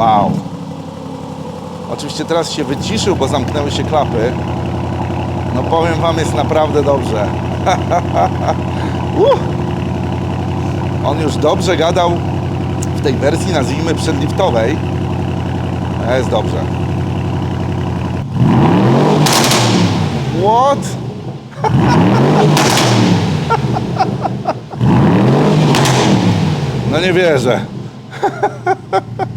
Wow. Oczywiście teraz się wyciszył, bo zamknęły się klapy. No powiem Wam, jest naprawdę dobrze. Uh. On już dobrze gadał w tej wersji, nazwijmy przedliftowej. Jest dobrze. What? No nie wierzę.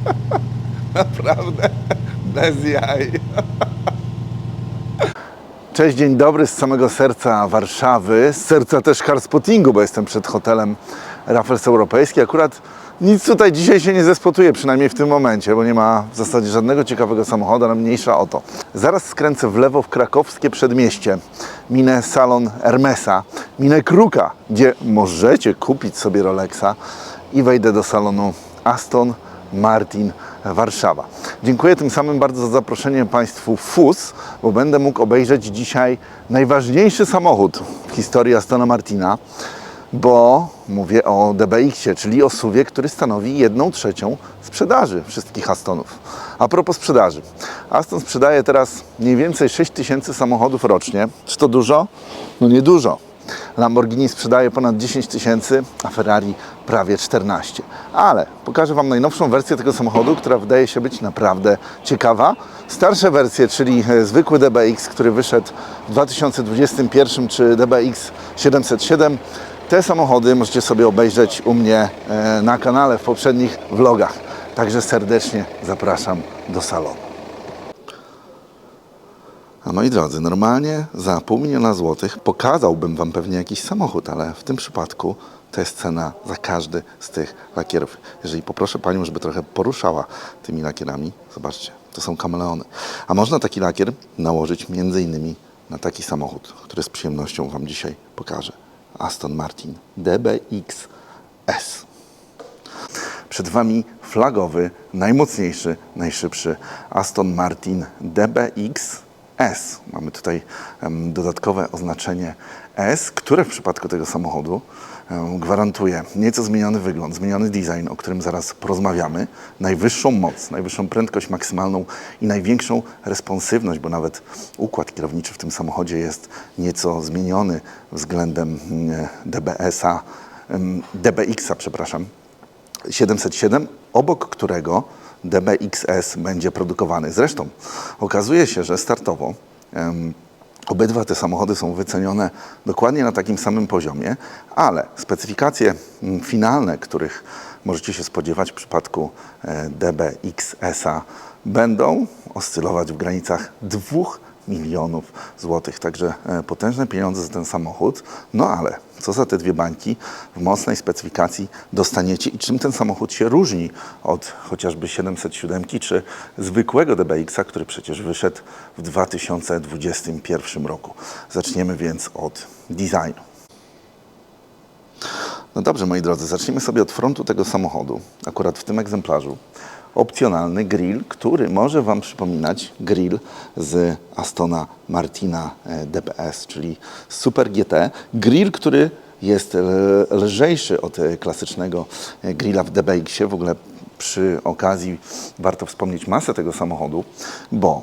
Naprawdę. Bez jaj. Cześć, dzień dobry z samego serca Warszawy, z serca też carspottingu, bo jestem przed hotelem Raffles Europejski. Akurat nic tutaj dzisiaj się nie zespotuje, przynajmniej w tym momencie, bo nie ma w zasadzie żadnego ciekawego samochodu, ale mniejsza o to. Zaraz skręcę w lewo w krakowskie przedmieście. Minę salon Hermesa, minę Kruka, gdzie możecie kupić sobie Rolexa i wejdę do salonu Aston Martin Warszawa. Dziękuję tym samym bardzo za zaproszenie Państwu FUS, bo będę mógł obejrzeć dzisiaj najważniejszy samochód w historii Astona Martina, bo mówię o DBX-ie, czyli o SUV, który stanowi jedną trzecią sprzedaży wszystkich Astonów. A propos sprzedaży. Aston sprzedaje teraz mniej więcej 6 tysięcy samochodów rocznie. Czy to dużo? No nie dużo. Lamborghini sprzedaje ponad 10 tysięcy, a Ferrari prawie 14. Ale pokażę Wam najnowszą wersję tego samochodu, która wydaje się być naprawdę ciekawa. Starsze wersje, czyli e, zwykły DBX, który wyszedł w 2021, czy DBX 707, te samochody możecie sobie obejrzeć u mnie e, na kanale w poprzednich vlogach. Także serdecznie zapraszam do salonu. A moi drodzy, normalnie za pół miliona złotych pokazałbym Wam pewnie jakiś samochód, ale w tym przypadku to jest cena za każdy z tych lakierów. Jeżeli poproszę Panią, żeby trochę poruszała tymi lakierami, zobaczcie, to są kameleony. A można taki lakier nałożyć między innymi na taki samochód, który z przyjemnością Wam dzisiaj pokażę. Aston Martin DBX S. Przed Wami flagowy, najmocniejszy, najszybszy Aston Martin DBX S. Mamy tutaj dodatkowe oznaczenie S, które w przypadku tego samochodu gwarantuje nieco zmieniony wygląd, zmieniony design, o którym zaraz porozmawiamy, najwyższą moc, najwyższą prędkość maksymalną i największą responsywność, bo nawet układ kierowniczy w tym samochodzie jest nieco zmieniony względem mm, DBS-a, em, DBX-a, przepraszam, 707, obok którego DBXS będzie produkowany. Zresztą okazuje się, że startowo obydwa te samochody są wycenione dokładnie na takim samym poziomie, ale specyfikacje mm, finalne, których możecie się spodziewać w przypadku e, DBXS-a będą oscylować w granicach 2 milionów złotych. Także e, potężne pieniądze za ten samochód. No ale co za te dwie bańki w mocnej specyfikacji dostaniecie i czym ten samochód się różni od chociażby 707 czy zwykłego DBX-a, który przecież wyszedł w 2021 roku. Zaczniemy więc od designu. No dobrze, moi drodzy, zacznijmy sobie od frontu tego samochodu. Akurat w tym egzemplarzu opcjonalny grill, który może Wam przypominać grill z Astona Martina e, DPS, czyli Super GT. Grill, który jest e, lżejszy od e, klasycznego grilla w DBX-ie. W ogóle przy okazji warto wspomnieć masę tego samochodu, bo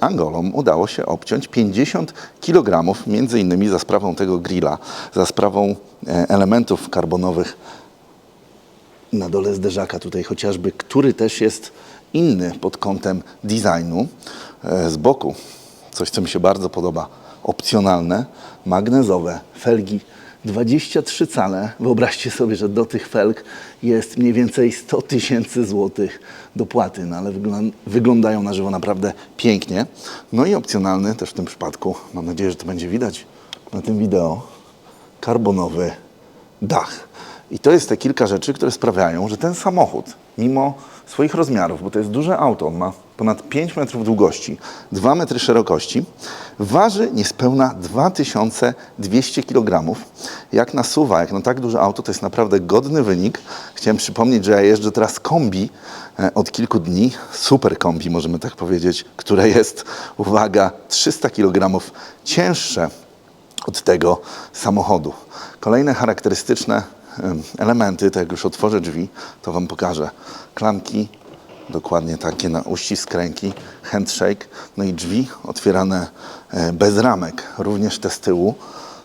Angolom udało się obciąć 50 kg, między innymi za sprawą tego grilla, za sprawą elementów karbonowych na dole zderzaka tutaj chociażby, który też jest inny pod kątem designu. E, Z boku coś, co mi się bardzo podoba, opcjonalne, magnezowe felgi 23 cale. Wyobraźcie sobie, że do tych felg jest mniej więcej 100 tysięcy złotych dopłaty, no ale wyglą- wyglądają na żywo naprawdę pięknie. No i opcjonalny też w tym przypadku, mam nadzieję, że to będzie widać na tym wideo, karbonowy dach. I to jest te kilka rzeczy, które sprawiają, że ten samochód, mimo swoich rozmiarów, bo to jest duże auto, on ma ponad 5 metrów długości, 2 metry szerokości, waży niespełna 2200 kg. Jak na suwa, jak na tak duże auto, to jest naprawdę godny wynik. Chciałem przypomnieć, że ja jeżdżę teraz kombi e, od kilku dni, super kombi, możemy tak powiedzieć, które jest, uwaga, 300 kg cięższe od tego samochodu. Kolejne charakterystyczne elementy, to jak już otworzę drzwi, to Wam pokażę. Klamki dokładnie takie na uścisk ręki, handshake, no i drzwi otwierane e, bez ramek, również te z tyłu.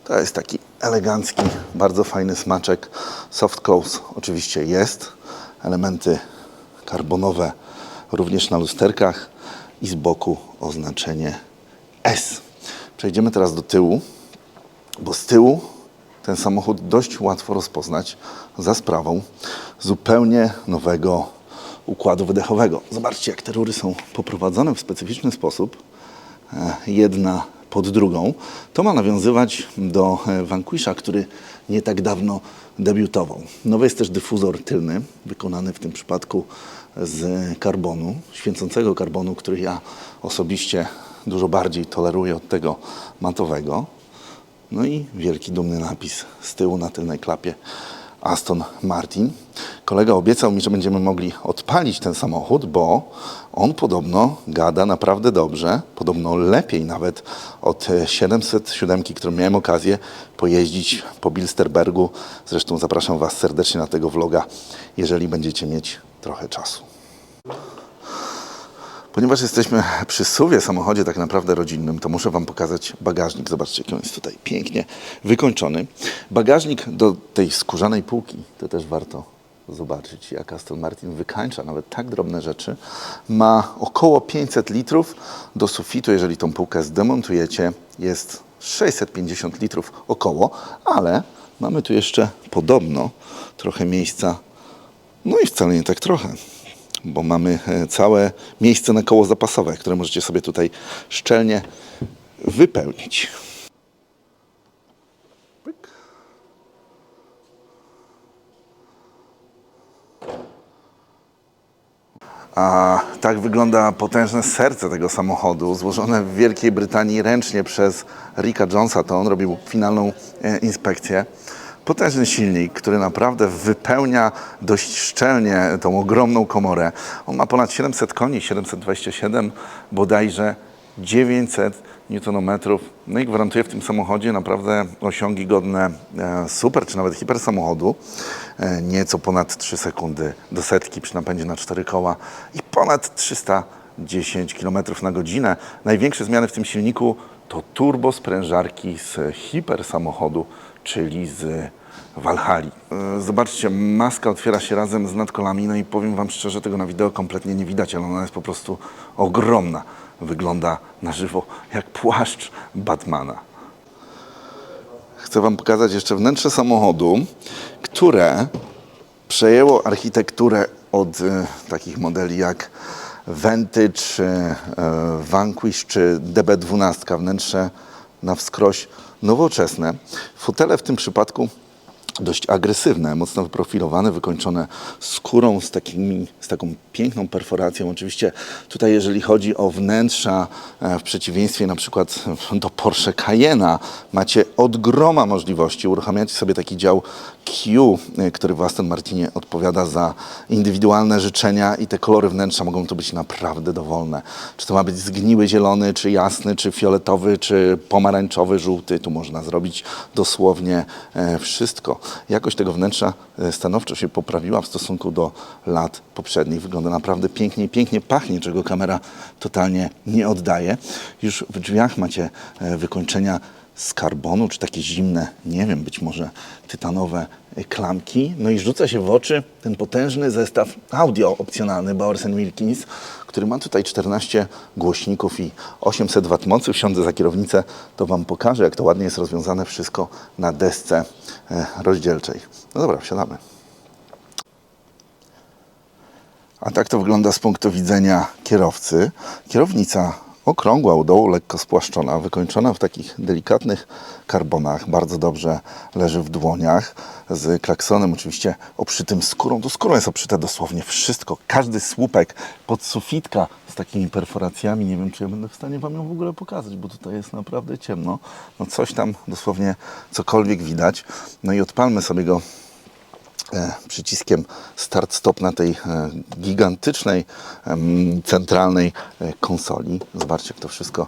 To jest taki elegancki, bardzo fajny smaczek. Soft close oczywiście jest, elementy karbonowe również na lusterkach i z boku oznaczenie S. Przejdziemy teraz do tyłu, bo z tyłu ten samochód dość łatwo rozpoznać za sprawą zupełnie nowego układu wydechowego. Zobaczcie, jak te rury są poprowadzone w specyficzny sposób, e, jedna pod drugą. To ma nawiązywać do e, Vanquisha, który nie tak dawno debiutował. Nowy jest też dyfuzor tylny, wykonany w tym przypadku z karbonu, święcącego karbonu, który ja osobiście dużo bardziej toleruję od tego matowego. No i wielki dumny napis z tyłu na tylnej klapie Aston Martin. Kolega obiecał mi, że będziemy mogli odpalić ten samochód, bo on podobno gada naprawdę dobrze, podobno lepiej nawet od e, 707, którą miałem okazję pojeździć po Bilsterbergu. Zresztą zapraszam Was serdecznie na tego vloga, jeżeli będziecie mieć trochę czasu. Ponieważ jesteśmy przy suwie samochodzie tak naprawdę rodzinnym, to muszę Wam pokazać bagażnik. Zobaczcie, jaki on jest tutaj pięknie wykończony. Bagażnik do tej skórzanej półki, to też warto zobaczyć, jak Aston Martin wykańcza nawet tak drobne rzeczy. Ma około 500 litrów do sufitu, jeżeli tą półkę zdemontujecie, jest 650 litrów około, ale mamy tu jeszcze podobno trochę miejsca no i wcale nie tak trochę, bo mamy e, całe miejsce na koło zapasowe, które możecie sobie tutaj szczelnie wypełnić. A tak wygląda potężne serce tego samochodu, złożone w Wielkiej Brytanii ręcznie przez Ricka Jonesa. To on robił finalną e, inspekcję. Potężny silnik, który naprawdę wypełnia dość szczelnie tą ogromną komorę. On ma ponad 700 koni, 727 bodajże 900 Nm. No i gwarantuje w tym samochodzie naprawdę osiągi godne e, super czy nawet hiper samochodu. E, Nieco ponad 3 sekundy do setki przy napędzie na 4 koła i ponad 310 km na godzinę. Największe zmiany w tym silniku to turbo sprężarki z hiper samochodu, czyli z Walhali. E, Zobaczcie, maska otwiera się razem z nadkolami, no i powiem Wam szczerze, tego na wideo kompletnie nie widać, ale ona jest po prostu ogromna. Wygląda na żywo jak płaszcz Batmana. Chcę Wam pokazać jeszcze wnętrze samochodu, które przejęło architekturę od e, takich modeli jak Vantage, e, e, Vanquish czy DB12. Wnętrze na wskroś nowoczesne. Fotele w tym przypadku dość agresywne, mocno wyprofilowane, wykończone skórą z, takimi, z taką piękną perforacją. Oczywiście tutaj jeżeli chodzi o wnętrza, e, w przeciwieństwie na przykład do Porsche Cayena, macie od groma możliwości. Uruchamiacie sobie taki dział Q, e, który w Aston Martinie odpowiada za indywidualne życzenia i te kolory wnętrza mogą tu być naprawdę dowolne. Czy to ma być zgniły zielony, czy jasny, czy fioletowy, czy pomarańczowy, żółty. Tu można zrobić dosłownie e, wszystko. Jakość tego wnętrza e, stanowczo się poprawiła w stosunku do lat poprzednich. Wygląda naprawdę pięknie i pięknie pachnie, czego kamera totalnie nie oddaje. Już w drzwiach macie e, wykończenia z karbonu, czy takie zimne, nie wiem, być może tytanowe klamki. No i rzuca się w oczy ten potężny zestaw audio opcjonalny Bowers Wilkins, który ma tutaj 14 głośników i 800 W mocy. Wsiądę za kierownicę, to Wam pokażę, jak to ładnie jest rozwiązane wszystko na desce e, rozdzielczej. No dobra, wsiadamy. A tak to wygląda z punktu widzenia kierowcy. Kierownica okrągła u dołu, lekko spłaszczona, wykończona w takich delikatnych karbonach. Bardzo dobrze leży w dłoniach. Z klaksonem oczywiście obszytym skórą. To skórą jest obszyte dosłownie wszystko. Każdy słupek podsufitka z takimi perforacjami. Nie wiem, czy ja będę w stanie Wam ją w ogóle pokazać, bo tutaj jest naprawdę ciemno. No coś tam dosłownie cokolwiek widać. No i odpalmy sobie go przyciskiem start-stop na tej e, gigantycznej, centralnej e, konsoli. Zobaczcie, jak to wszystko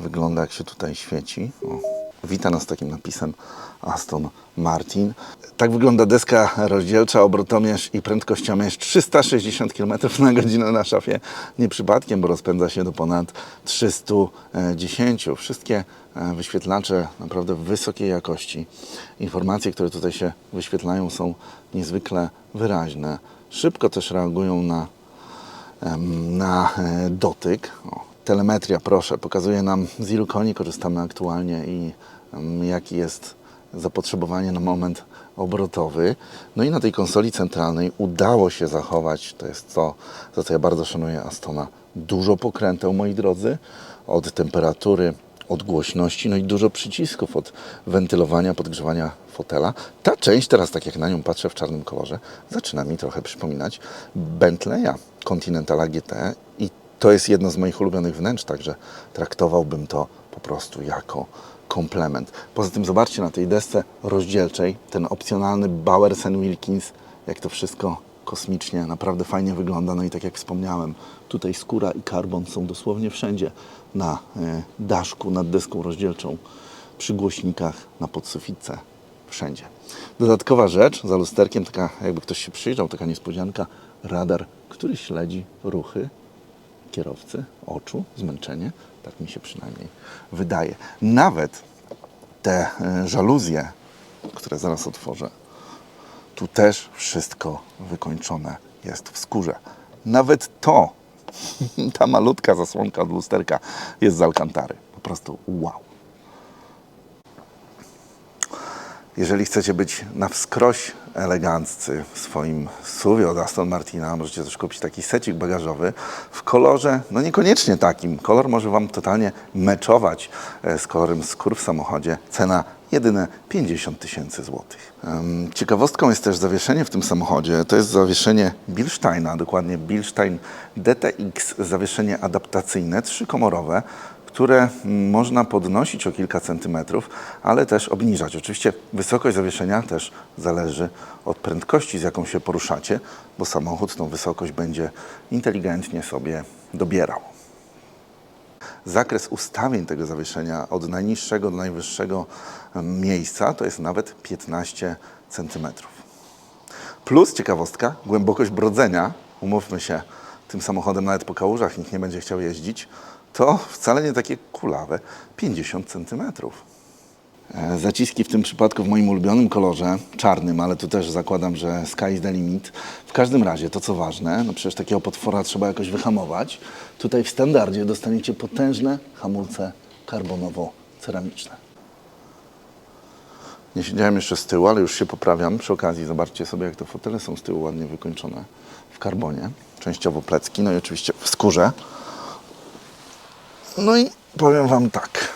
wygląda, jak się tutaj świeci. O. Wita nas takim napisem Aston Martin. Tak wygląda deska rozdzielcza, obrotomierz i prędkościomierz 360 km na godzinę na szafie. Nie przypadkiem, bo rozpędza się do ponad 310. Wszystkie e, wyświetlacze naprawdę wysokiej jakości. Informacje, które tutaj się wyświetlają są niezwykle wyraźne. Szybko też reagują na na e, dotyk. O, telemetria, proszę, pokazuje nam z ilu koni korzystamy aktualnie i jaki jest zapotrzebowanie na moment obrotowy. No i na tej konsoli centralnej udało się zachować, to jest to, za co ja bardzo szanuję Astona, dużo pokręteł, moi drodzy, od temperatury, od głośności, no i dużo przycisków od wentylowania, podgrzewania fotela. Ta część teraz, tak jak na nią patrzę w czarnym kolorze, zaczyna mi trochę przypominać Bentleya Continentala GT i to jest jedno z moich ulubionych wnętrz, także traktowałbym to po prostu jako komplement. Poza tym zobaczcie na tej desce rozdzielczej ten opcjonalny Bowers Wilkins, jak to wszystko kosmicznie, naprawdę fajnie wygląda. No i tak jak wspomniałem, tutaj skóra i karbon są dosłownie wszędzie. Na e, daszku, nad deską rozdzielczą, przy głośnikach, na podsufitce, wszędzie. Dodatkowa rzecz, za lusterkiem, taka jakby ktoś się przyjrzał, taka niespodzianka, radar, który śledzi ruchy kierowcy, oczu, zmęczenie. Tak mi się przynajmniej wydaje. Nawet te e, żaluzje, które zaraz otworzę, tu też wszystko wykończone jest w skórze. Nawet to, ta malutka zasłonka od lusterka jest z Alcantary. Po prostu wow. Jeżeli chcecie być na wskroś eleganccy w swoim suwie od Aston Martina, możecie też kupić taki secik bagażowy w kolorze, no niekoniecznie takim. Kolor może Wam totalnie meczować e, z kolorem skór w samochodzie. Cena jedyne 50 tysięcy złotych. Ciekawostką jest też zawieszenie w tym samochodzie. To jest zawieszenie Bilsteina, dokładnie Bilstein DTX, zawieszenie adaptacyjne, trzykomorowe, które można podnosić o kilka centymetrów, ale też obniżać. Oczywiście wysokość zawieszenia też zależy od prędkości, z jaką się poruszacie, bo samochód tą wysokość będzie inteligentnie sobie dobierał. Zakres ustawień tego zawieszenia od najniższego do najwyższego miejsca to jest nawet 15 centymetrów. Plus ciekawostka, głębokość brodzenia, umówmy się, tym samochodem nawet po kałużach nikt nie będzie chciał jeździć, to wcale nie takie kulawe 50 centymetrów. E, Zaciski w tym przypadku w moim ulubionym kolorze, czarnym, ale tu też zakładam, że sky is the limit. W każdym razie, to co ważne, no przecież takiego potwora trzeba jakoś wyhamować. Tutaj w standardzie dostaniecie potężne hamulce karbonowo-ceramiczne. Nie siedziałem jeszcze z tyłu, ale już się poprawiam. Przy okazji zobaczcie sobie, jak te fotele są z tyłu ładnie wykończone w karbonie. Częściowo plecki, no i oczywiście w skórze. No i powiem Wam tak.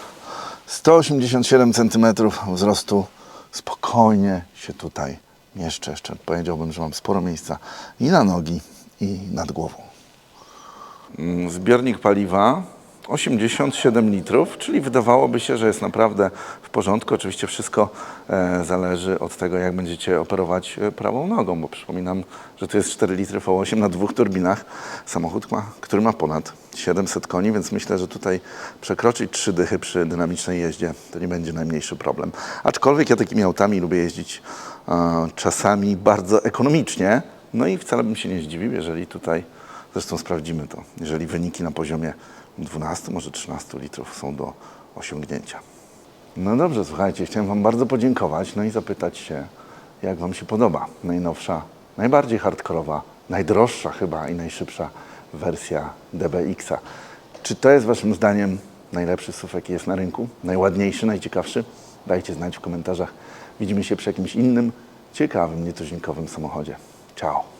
187 cm wzrostu spokojnie się tutaj mieszczę. Jeszcze powiedziałbym, że mam sporo miejsca i na nogi, i nad głową. Mm, Zbiornik paliwa 87 litrów, czyli wydawałoby się, że jest naprawdę w porządku. Oczywiście wszystko e, zależy od tego, jak będziecie operować e, prawą nogą, bo przypominam, że to jest 4 litry V8 na dwóch turbinach. Samochód, ma, który ma ponad 700 koni, więc myślę, że tutaj przekroczyć trzy dychy przy dynamicznej jeździe to nie będzie najmniejszy problem. Aczkolwiek ja takimi autami lubię jeździć e, czasami bardzo ekonomicznie, no i wcale bym się nie zdziwił, jeżeli tutaj Zresztą sprawdzimy to, jeżeli wyniki na poziomie 12, może 13 litrów są do osiągnięcia. No dobrze, słuchajcie, chciałem Wam bardzo podziękować, no i zapytać się, jak Wam się podoba najnowsza, najbardziej hardkorowa, najdroższa chyba i najszybsza wersja DBX-a. Czy to jest Waszym zdaniem najlepszy SUV, jaki jest na rynku? Najładniejszy, najciekawszy? Dajcie znać w komentarzach. Widzimy się przy jakimś innym, ciekawym, nietuzinkowym samochodzie. Ciao!